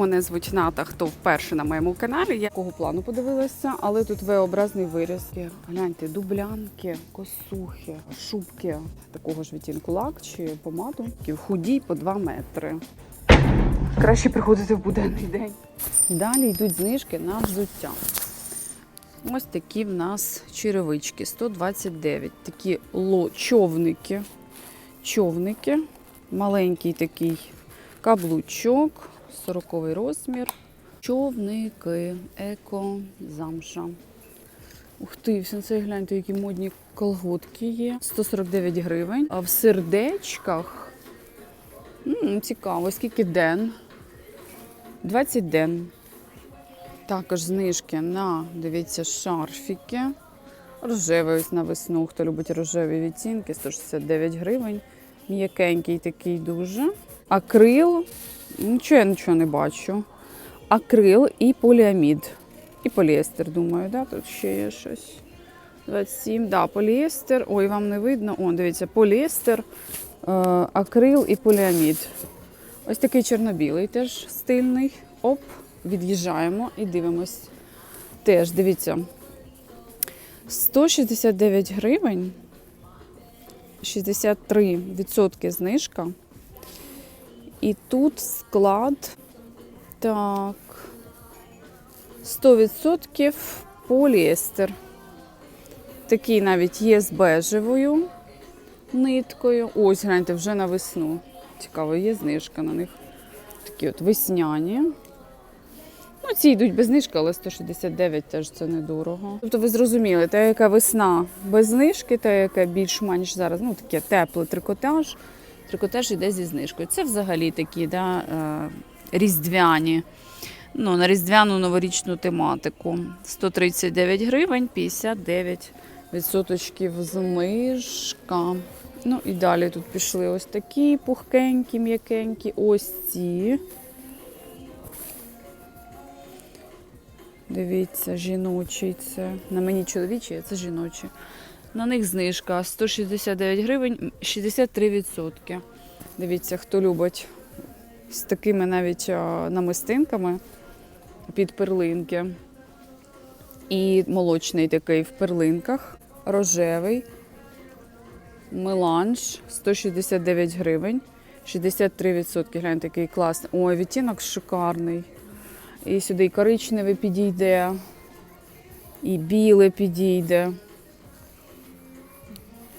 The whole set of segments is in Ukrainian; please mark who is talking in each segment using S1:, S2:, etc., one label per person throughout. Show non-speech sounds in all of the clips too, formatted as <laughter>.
S1: мене звуть Ната, хто вперше на моєму каналі. Я якого плану подивилася, але тут V-образний виріз. Гляньте, дублянки, косухи, шубки такого ж відтінку лак чи помаду. Такі Худі по 2 метри. Краще приходити в буденний день. Далі йдуть знижки на взуття. Ось такі в нас черевички 129. Такі човники. Човники. Маленький такий каблучок, 40 розмір. Човники, еко, замша. Ух ти, все це гляньте, які модні колготки є. 149 гривень. А в сердечках м, цікаво, скільки ден? 20 ден. Також знижки на, дивіться, шарфіки. Рожевий ось на весну. Хто любить рожеві відтінки, 169 гривень. М'якенький такий дуже. Акрил. Нічого я нічого не бачу. Акрил і поліамід. І поліестер, думаю, да? тут ще є щось. 27, да, поліестер. Ой, вам не видно. О, дивіться, поліестер, е, акрил і поліамід. Ось такий чорно-білий теж стильний. Оп, від'їжджаємо і дивимось. Теж, дивіться. 169 гривень. 63% знижка. І тут склад. Так. 100% поліестер. Такий навіть є з бежевою ниткою. Ось, гляньте, вже на весну. Цікаво, є знижка на них. Такі от весняні. Ну, ці йдуть без знижки, але 169 теж це недорого. Тобто ви зрозуміли, та яка весна без знижки, та яка більш-менш зараз, ну таке теплий трикотаж. Трикотаж йде зі знижкою. Це взагалі такі да, е, різдвяні. Ну, на різдвяну новорічну тематику. 139 гривень, 59 відсоточків знижка. Ну і далі тут пішли ось такі пухкенькі, м'якенькі, ось ці. Дивіться, жіночий це. На мені чоловічий, а це жіночий. На них знижка 169 гривень, 63%. Дивіться, хто любить з такими навіть намистинками під перлинки. І молочний такий в перлинках, рожевий, меланж 169 гривень, 63%. Гляньте, який класний. Ой, відтінок шикарний. І сюди і коричневе підійде, і біле підійде.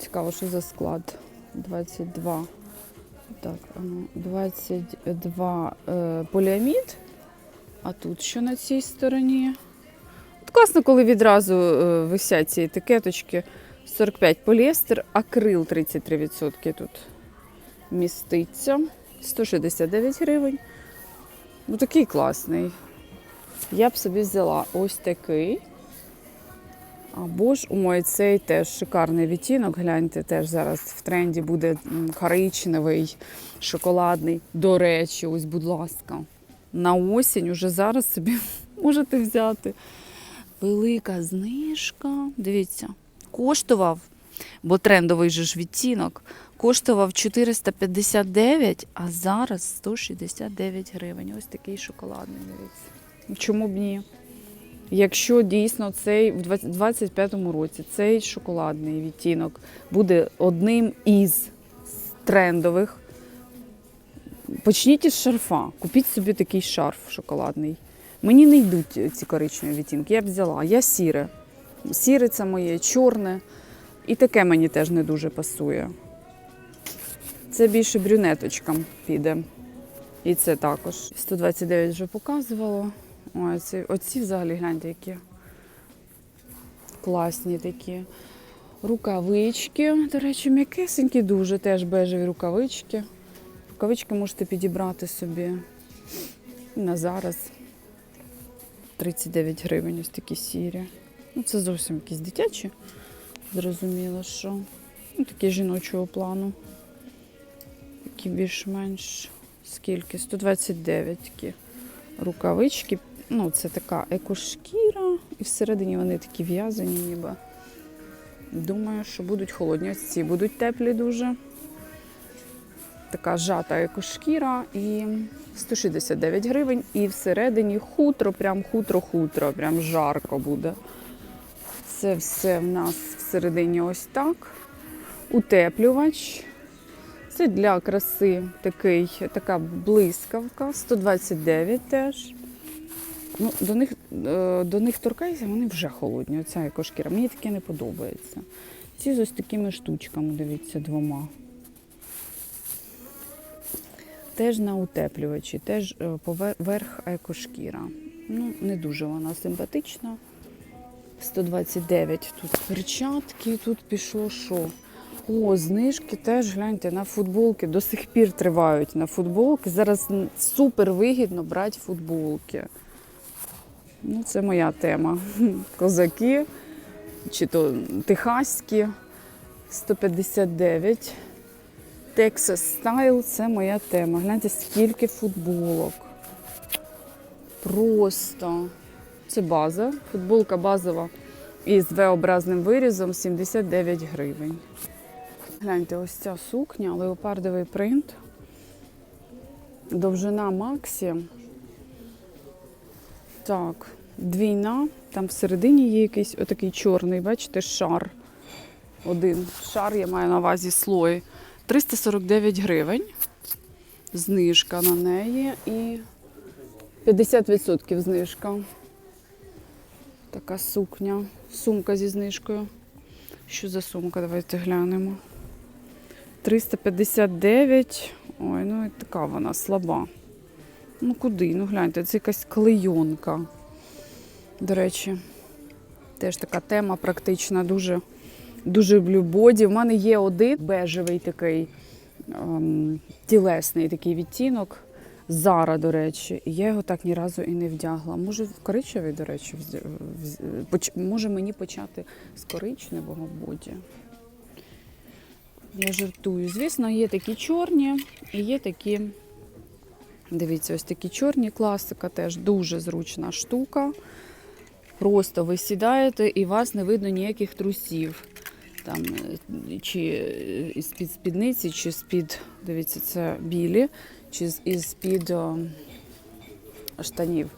S1: Цікаво, що за склад. 22. Так, ну, 22 е, поліамід. А тут що на цій стороні? От класно, коли відразу е, висять ці етикеточки. 45 поліестер, акрил 33% тут міститься. 169 гривень. Ну такий класний. Я б собі взяла ось такий. Або ж ой, цей теж шикарний відтінок. Гляньте, теж зараз в тренді буде коричневий, шоколадний. До речі, ось, будь ласка, на осінь уже зараз собі <laughs> можете взяти. Велика знижка. Дивіться, коштував, бо трендовий же ж відтінок, коштував 459, а зараз 169 гривень. Ось такий шоколадний, дивіться. Чому б ні? Якщо дійсно цей в 2025 році цей шоколадний відтінок буде одним із трендових, почніть із шарфа. Купіть собі такий шарф шоколадний. Мені не йдуть ці коричневі відтінки. Я б взяла. Я сіре. Сіре це моє, чорне. І таке мені теж не дуже пасує. Це більше брюнеточкам піде. І це також. 129 вже показувало. Ой, оці, оці взагалі гляньте, які класні такі. Рукавички, до речі, м'якесенькі дуже, теж бежеві рукавички. Рукавички можете підібрати собі на зараз. 39 гривень, ось такі сірі. Ну, це зовсім якісь дитячі. Зрозуміло, що. Ну, такі жіночого плану. Такі більш-менш скільки? 129 такі рукавички. Ну, це така екошкіра, і всередині вони такі в'язані, ніби. Думаю, що будуть холодні. Ось ці будуть теплі дуже. така жата екошкіра і 169 гривень. І всередині хутро, прям хутро-хутро, прям жарко буде. Це все в нас всередині ось так. Утеплювач. Це для краси такий, така блискавка, 129 теж. Ну, до них, е, до них торкайся, вони вже холодні. Оця екошкіра. Мені таке не подобається. Ці з ось такими штучками, дивіться, двома. Теж на утеплювачі, теж е, поверх екошкіра. Ну, не дуже вона симпатична. 129 тут перчатки, тут пішло що? О, знижки теж гляньте на футболки. До сих пір тривають на футболки. Зараз супер вигідно брати футболки. Ну, це моя тема. <laughs> Козаки чи то техаські 159. Texas Style це моя тема. Гляньте, скільки футболок. Просто. Це база. Футболка базова із V-образним вирізом 79 гривень. Гляньте, ось ця сукня, леопардовий принт. Довжина Максі. Так, двійна. Там всередині є якийсь отакий чорний, бачите, шар. Один шар, я маю на увазі слой. 349 гривень. Знижка на неї і 50% знижка. Така сукня. Сумка зі знижкою. Що за сумка? Давайте глянемо. 359. Ой, ну і така вона слаба. Ну куди? Ну гляньте, це якась клейонка. До речі, теж така тема практична, дуже, дуже люблю боді. У мене є один бежевий такий ем, тілесний такий відтінок. Зара, до речі, я його так ні разу і не вдягла. Може, в коричневий, до речі, може мені почати з коричневого боді. Я жартую. Звісно, є такі чорні і є такі. Дивіться, ось такі чорні класика, теж дуже зручна штука. Просто ви сідаєте і вас не видно ніяких трусів. Там, е, чи з-під спідниці, чи з-під, дивіться, це білі, чи з- із-під о, штанів.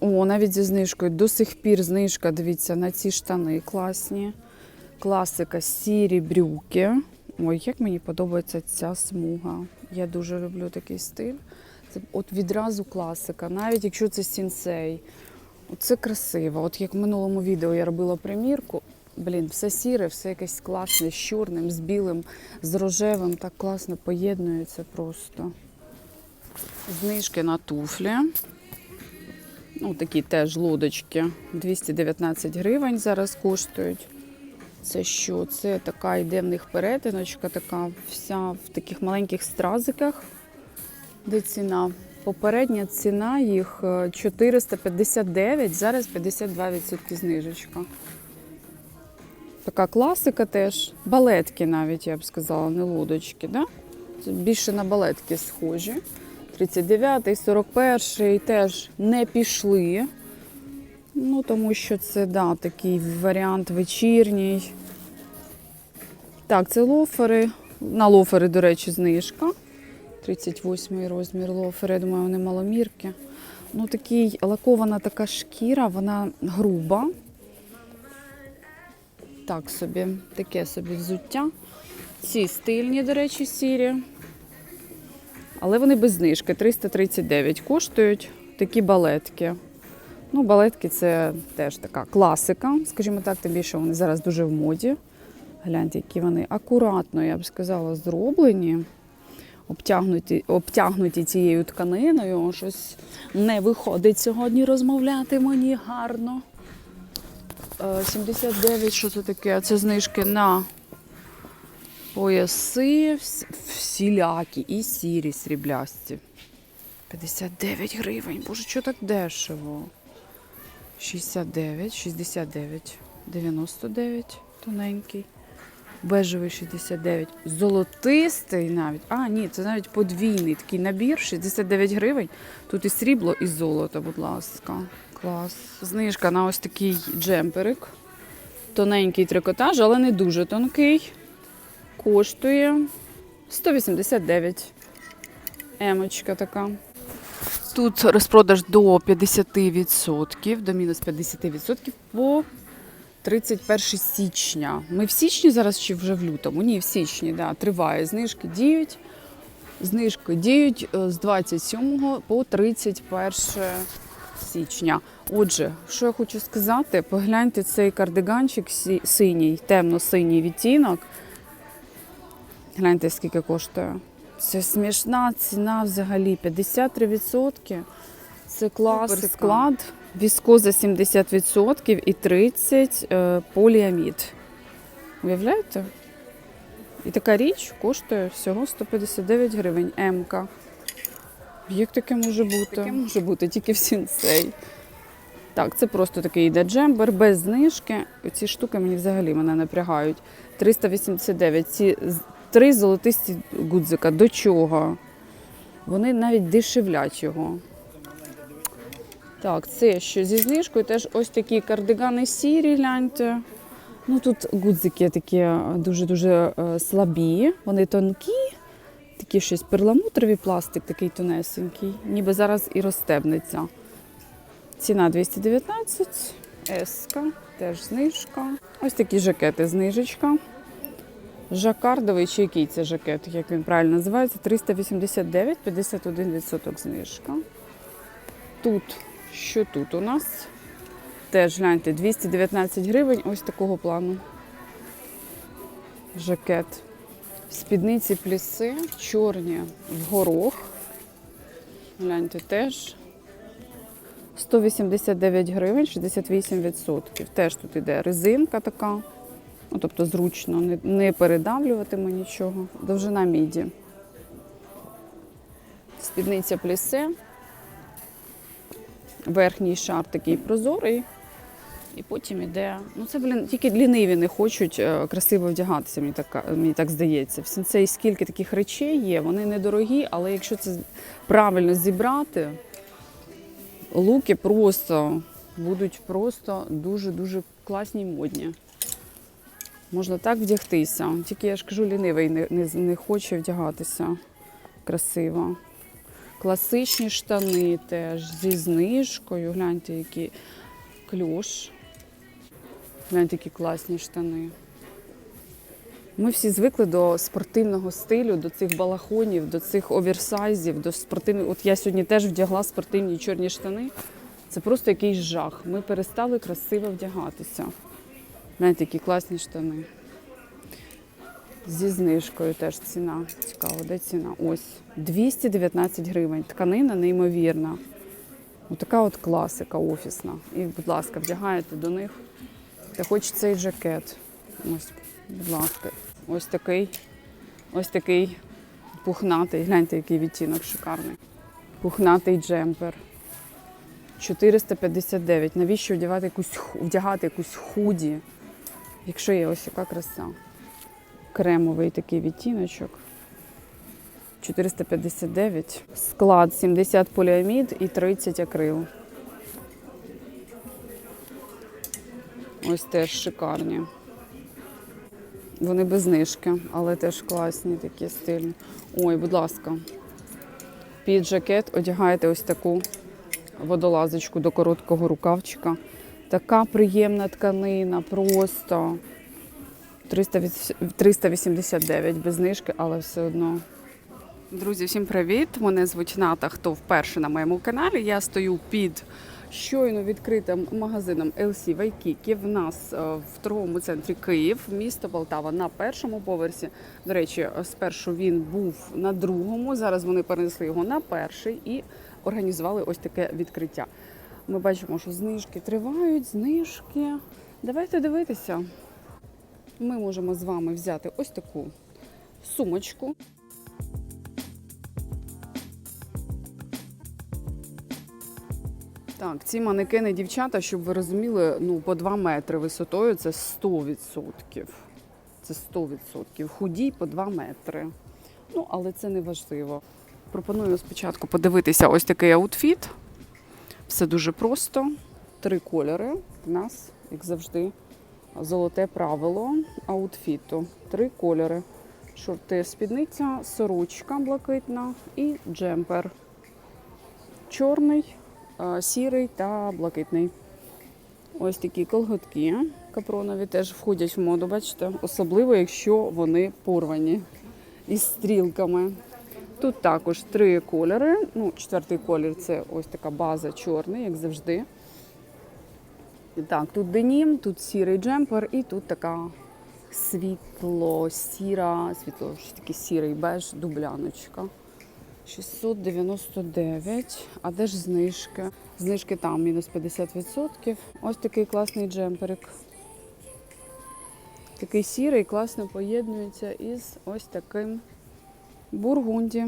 S1: О, навіть зі знижкою. До сих пір знижка, дивіться, на ці штани класні. Класика сірі брюки. Ой, як мені подобається ця смуга. Я дуже люблю такий стиль. Це от відразу класика, навіть якщо це сінсей. Це красиво. От як в минулому відео я робила примірку. Блін, все сіре, все якесь класне, з чорним, з білим, з рожевим. Так класно поєднується просто. Знижки на туфлі. Ну, такі теж лодочки. 219 гривень зараз коштують. Це що? Це така йде в них перетиночка, така вся в таких маленьких стразиках. Де ціна? Попередня ціна їх е, 459, зараз 52% знижечка. Така класика теж. Балетки навіть, я б сказала, не лодочки. Да? Це більше на балетки схожі. 39-й, 41-й теж не пішли. Ну, тому що це да, такий варіант вечірній. Так, це лофери. На лофери, до речі, знижка. 38 розмір лофери. Я думаю, вони маломірки. Ну, такий лакована така шкіра, вона груба. Так собі, таке собі взуття. Ці стильні, до речі, сірі. Але вони без знижки. 339 коштують такі балетки. Ну, балетки це теж така класика, скажімо так, тим більше вони зараз дуже в моді. Гляньте, які вони акуратно, я б сказала, зроблені, обтягнуті, обтягнуті цією тканиною. Щось не виходить сьогодні розмовляти мені гарно. Е, 79, що це таке? Це знижки на пояси всілякі і сірі сріблясті. 59 гривень. Боже, що так дешево? 69, 69, 99, тоненький. Бежевий 69. Золотистий навіть. А, ні, це навіть подвійний такий набір, 69 гривень. Тут і срібло, і золото, будь ласка. Клас. Знижка на ось такий джемперик. Тоненький трикотаж, але не дуже тонкий. Коштує 189. Емочка така. Тут розпродаж до 50%, до мінус 50% по 31 січня. Ми в січні зараз чи вже в лютому? Ні, в січні, да, триває. Знижки діють. Знижки діють е, з 27 по 31 січня. Отже, що я хочу сказати, погляньте цей кардиганчик синій, темно-синій відтінок. Гляньте, скільки коштує. Це смішна ціна взагалі. 53%. Це класика. склад. Віскоза 70% і 30% е, поліамід. Уявляєте? І така річ коштує всього 159 гривень. М-ка. Як таке може бути? Таке може бути тільки в сінсей. Так, це просто такий йде джембер без знижки. Ці штуки мені взагалі мене напрягають. 389. Ці три золотисті гудзика. До чого? Вони навіть дешевлять його. Так, це що зі знижкою теж ось такі кардигани сірі, гляньте. Ну тут гудзики такі дуже-дуже е, слабі, вони тонкі, такі щось перламутровий пластик, такий тонесенький, ніби зараз і розстебнеться. Ціна 219, еска, теж знижка. Ось такі жакети, знижечка. Жакардовий чи який це жакет, як він правильно називається, 389, 51% знижка. Тут, що тут у нас? Теж гляньте, 219 гривень, ось такого плану. Жакет. Спідниці пліси, чорні в горох. Гляньте теж. 189 гривень, 68%. Теж тут іде резинка така. Ну, тобто зручно, не, не передавлюватиме нічого. Довжина міді. Спідниця плісе. Верхній шар такий прозорий. І потім іде. Ну це, блін, тільки ліниві не хочуть е, красиво вдягатися, мені так, мені так здається. В сенсей скільки таких речей є, вони недорогі, але якщо це правильно зібрати, луки просто будуть просто дуже-дуже класні й модні. Можна так вдягтися. Тільки я ж кажу, лінивий не, не, не хоче вдягатися красиво. Класичні штани теж зі знижкою. Гляньте, які кльош. Гляньте, які класні штани. Ми всі звикли до спортивного стилю, до цих балахонів, до цих оверсайзів, до спортивних. От я сьогодні теж вдягла спортивні чорні штани. Це просто якийсь жах. Ми перестали красиво вдягатися. Гляньте, які класні штани. Зі знижкою теж ціна. Цікаво, де ціна? Ось 219 гривень. Тканина неймовірна. Отака от класика офісна. І, будь ласка, вдягаєте до них. Та хоч цей жакет. Ось, будь ласка, ось такий, ось такий пухнатий. Гляньте, який відтінок шикарний. Пухнатий джемпер. 459. Навіщо вдягати якусь, вдягати якусь худі, якщо є ось яка краса. Кремовий такий відтіночок. 459. Склад 70 поліамід і 30 акрил. Ось теж шикарні. Вони без знижки, але теж класні, такі стильні. Ой, будь ласка. Під жакет одягаєте ось таку водолазочку до короткого рукавчика. Така приємна тканина, просто 389 без знижки, але все одно. Друзі, всім привіт! Мене звуть Ната. Хто вперше на моєму каналі? Я стою під щойно відкритим магазином LC Вайкікі. В нас е, в торговому центрі Київ, місто Полтава на першому поверсі. До речі, спершу він був на другому. Зараз вони перенесли його на перший і організували ось таке відкриття. Ми бачимо, що знижки тривають, знижки. Давайте дивитися. Ми можемо з вами взяти ось таку сумочку. Так, ці манекени дівчата, щоб ви розуміли, ну по 2 метри висотою це 100%. Це 100%. Худі по 2 метри. Ну, але це не важливо. Пропоную спочатку подивитися ось такий аутфіт. Все дуже просто. Три кольори. У нас, як завжди, золоте правило аутфіту. Три кольори: Шорти спідниця, сорочка блакитна і джемпер. Чорний, е, сірий та блакитний. Ось такі колготки капронові теж входять в моду, бачите, особливо, якщо вони порвані із стрілками. Тут також три кольори. Ну, четвертий колір це ось така база чорний, як завжди. Так, тут денім, тут сірий джемпер і тут така світло-сіра, світло, щось таке сірий беж, дубляночка. 699. А де ж знижки? Знижки там мінус 50%. Ось такий класний джемперик. Такий сірий, класно поєднується із ось таким бургунді.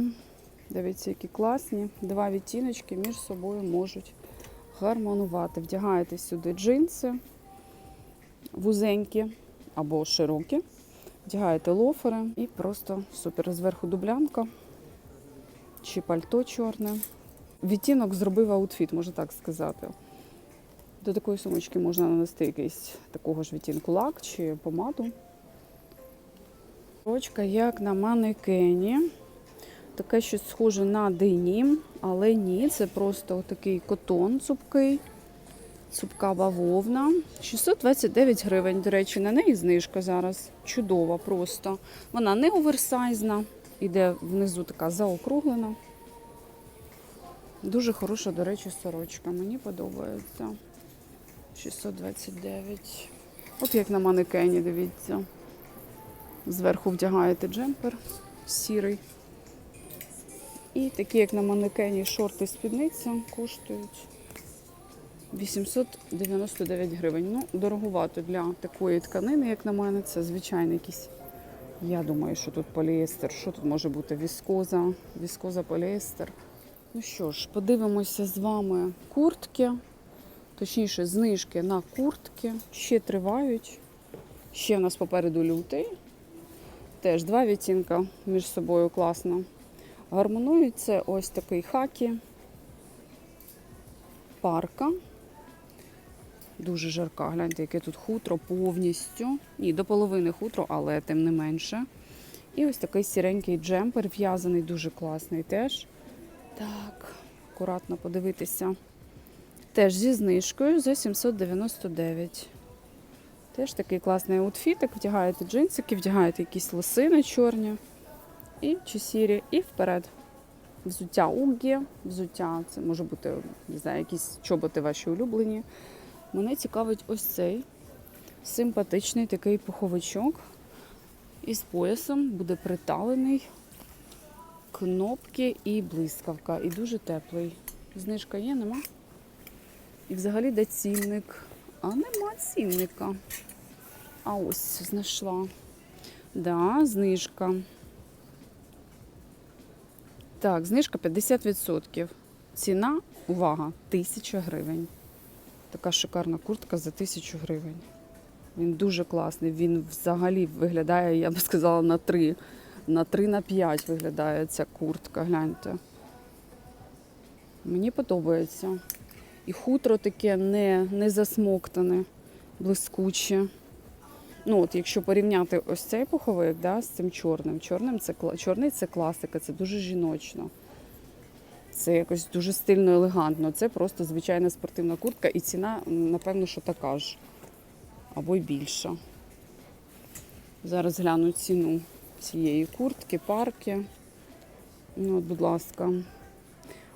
S1: Дивіться, які класні. Два відтіночки між собою можуть гармонувати. Вдягаєте сюди джинси, вузенькі або широкі. Вдягаєте лофери і просто супер. Зверху дублянка чи пальто чорне. Відтінок зробив аутфіт, можна так сказати. До такої сумочки можна нанести якийсь такого ж відтінку лак чи помаду. Сорочка як на манекені. Таке щось схоже на денім, але ні, це просто такий котон цупкий, цупка бавовна. 629 гривень, до речі, на неї знижка зараз. Чудова просто. Вона не оверсайзна, іде внизу така заокруглена. Дуже хороша, до речі, сорочка. Мені подобається. 629. От як на манекені, дивіться. Зверху вдягаєте джемпер сірий. І такі, як на манекені, шорти спідниця коштують 899 гривень. Ну, дороговато для такої тканини, як на мене, це звичайний якийсь. Я думаю, що тут поліестер. Що тут може бути? Віскоза, віскоза поліестер. Ну що ж, подивимося з вами куртки, точніше, знижки на куртки. Ще тривають. Ще в нас попереду лютий. Теж два відтінка між собою класно. Гармонують це ось такий хакі, парка. Дуже жарка. Гляньте, яке тут хутро повністю. Ні, до половини хутро, але тим не менше. І ось такий сіренький джемпер, в'язаний, дуже класний теж. Так, акуратно подивитися. Теж зі знижкою за 799. Теж такий класний аутфітик. Вдягаєте джинсики, вдягаєте якісь лосини чорні і чи сірі, і вперед. Взуття угі, взуття, це може бути не знаю, якісь чоботи ваші улюблені. Мене цікавить ось цей симпатичний такий пуховичок із поясом, буде приталений, кнопки і блискавка. І дуже теплий. Знижка є, нема? І взагалі де цінник? А нема цінника. А ось знайшла. Да, знижка. Так, знижка 50%. Ціна, увага, 1000 гривень. Така шикарна куртка за 1000 гривень. Він дуже класний. Він взагалі виглядає, я би сказала, на 3. На 3 на 5 виглядає ця куртка. Гляньте. Мені подобається. І хутро таке не, не засмоктане, блискуче. Ну, от якщо порівняти ось цей пуховик да, з цим чорним. Чорним це, чорний це класика, це дуже жіночно. Це якось дуже стильно, елегантно. Це просто звичайна спортивна куртка, і ціна, напевно, що така ж. Або й більша. Зараз гляну ціну цієї куртки, парки. Ну, от, будь ласка.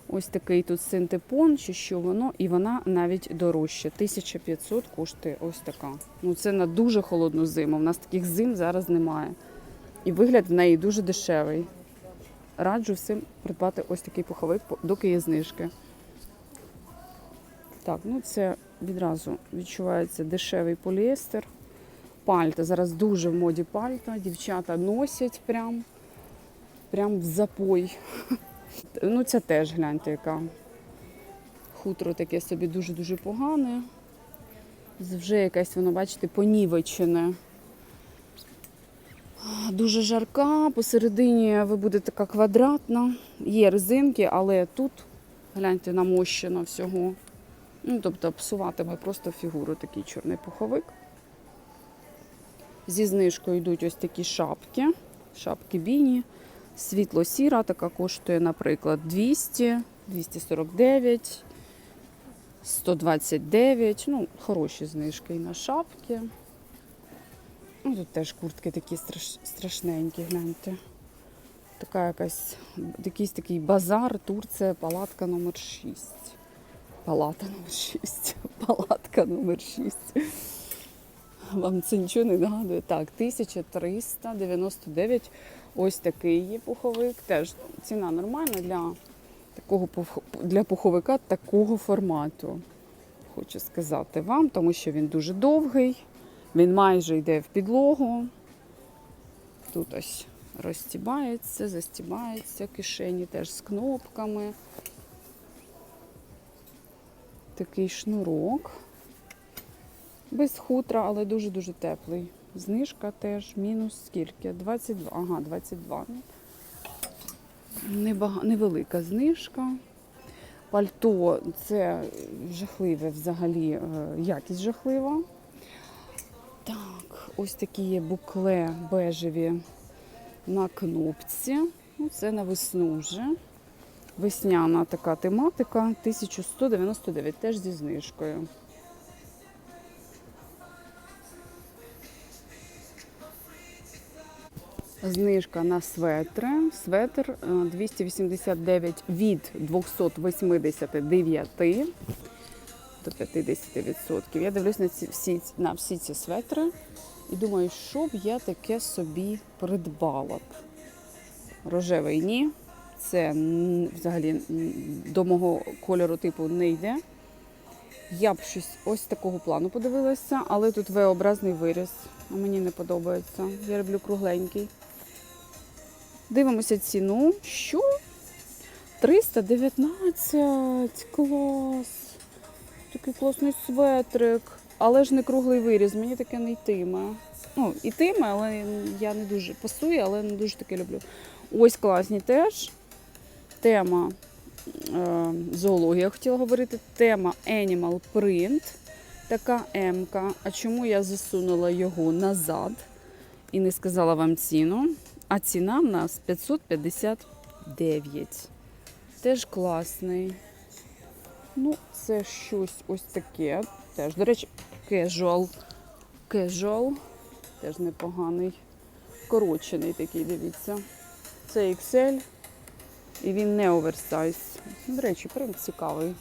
S1: Ось такий тут синтепон, чи що воно, і вона навіть дорожча. 1500 коштує ось така. Ну це на дуже холодну зиму. У нас таких зим зараз немає. І вигляд в неї дуже дешевий. Раджу всім придбати ось такий пуховик, доки є знижки. Так, ну це відразу відчувається дешевий поліестер. Пальта. Зараз дуже в моді пальта. Дівчата носять прям, прям в запой. <laughs> Ну, це теж гляньте, яка хутро таке собі дуже-дуже погане. Вже якесь воно, бачите, понівечене. Дуже жарка, посередині ви будете така квадратна. Є резинки, але тут, гляньте, намощено всього. Ну, тобто псуватиме просто фігуру такий чорний пуховик. Зі знижкою йдуть ось такі шапки. шапки Біні. Світло-сіра така коштує, наприклад, 200, 249, 129. Ну, хороші знижки і на шапки. Ну, тут теж куртки такі страш, страшненькі, гляньте. Така якась, якийсь такий базар, Турція, палатка номер 6. Палата номер 6. <laughs> Палатка номер 6. Вам це нічого не нагадує? Так, 1399. Ось такий є пуховик. Теж ціна нормальна для такого для пуховика такого формату. Хочу сказати вам, тому що він дуже довгий, він майже йде в підлогу. Тут ось розстібається, застібається, кишені теж з кнопками. Такий шнурок. Без хутра, але дуже-дуже теплий. Знижка теж мінус скільки? 22. Ага, 22. Небага... Невелика знижка. Пальто це жахливе взагалі, е, якість жахлива. Так, ось такі є букле бежеві на кнопці. Ну, це на весну вже. Весняна така тематика. 1199, теж зі знижкою. Знижка на светри. Светр е, 289 від 289 до 50%. Я дивлюсь на ці всі на всі ці светри і думаю, що б я таке собі придбала б. Рожевий ні. Це взагалі до мого кольору типу не йде. Я б щось ось такого плану подивилася, але тут V-образний виріз. А мені не подобається. Я люблю кругленький. Дивимося ціну. Що? 319. Клас. Такий класний светрик. Але ж не круглий виріз, мені таке не йтиме. Ну, ітиме, але я не дуже пасує, але не дуже таке люблю. Ось класні теж. Тема е, зоологія хотіла говорити. Тема Animal Print. Така М-ка. А чому я засунула його назад і не сказала вам ціну? А ціна в нас 559. Теж класний. Ну, це щось ось таке. Теж, до речі, casual. Casual. Теж непоганий. Корочений такий, дивіться. Це XL. І він не оверсайз. До речі, принт цікавий.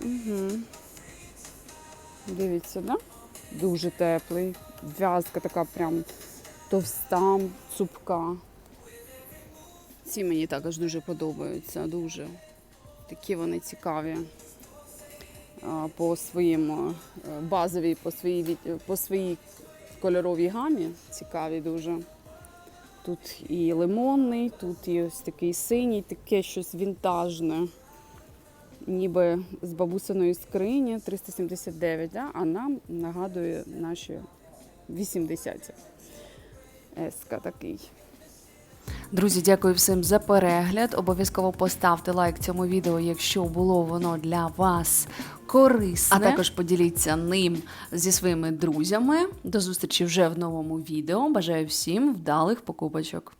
S1: Угу. Дивіться, да? Дуже теплий. В'язка така прям товста, цупка. Ці мені також дуже подобаються. Дуже. Такі вони цікаві. По своїм е, базовій, по своїй, по своїй кольоровій гамі. Цікаві дуже. Тут і лимонний, тут і ось такий синій, таке щось вінтажне. Ніби з бабусиної скрині 379, да? а нам нагадує наші 80. Еска такий.
S2: Друзі, дякую всім за перегляд. Обов'язково поставте лайк цьому відео, якщо було воно для вас корисне. А також поділіться ним зі своїми друзями. До зустрічі вже в новому відео. Бажаю всім вдалих покупочок.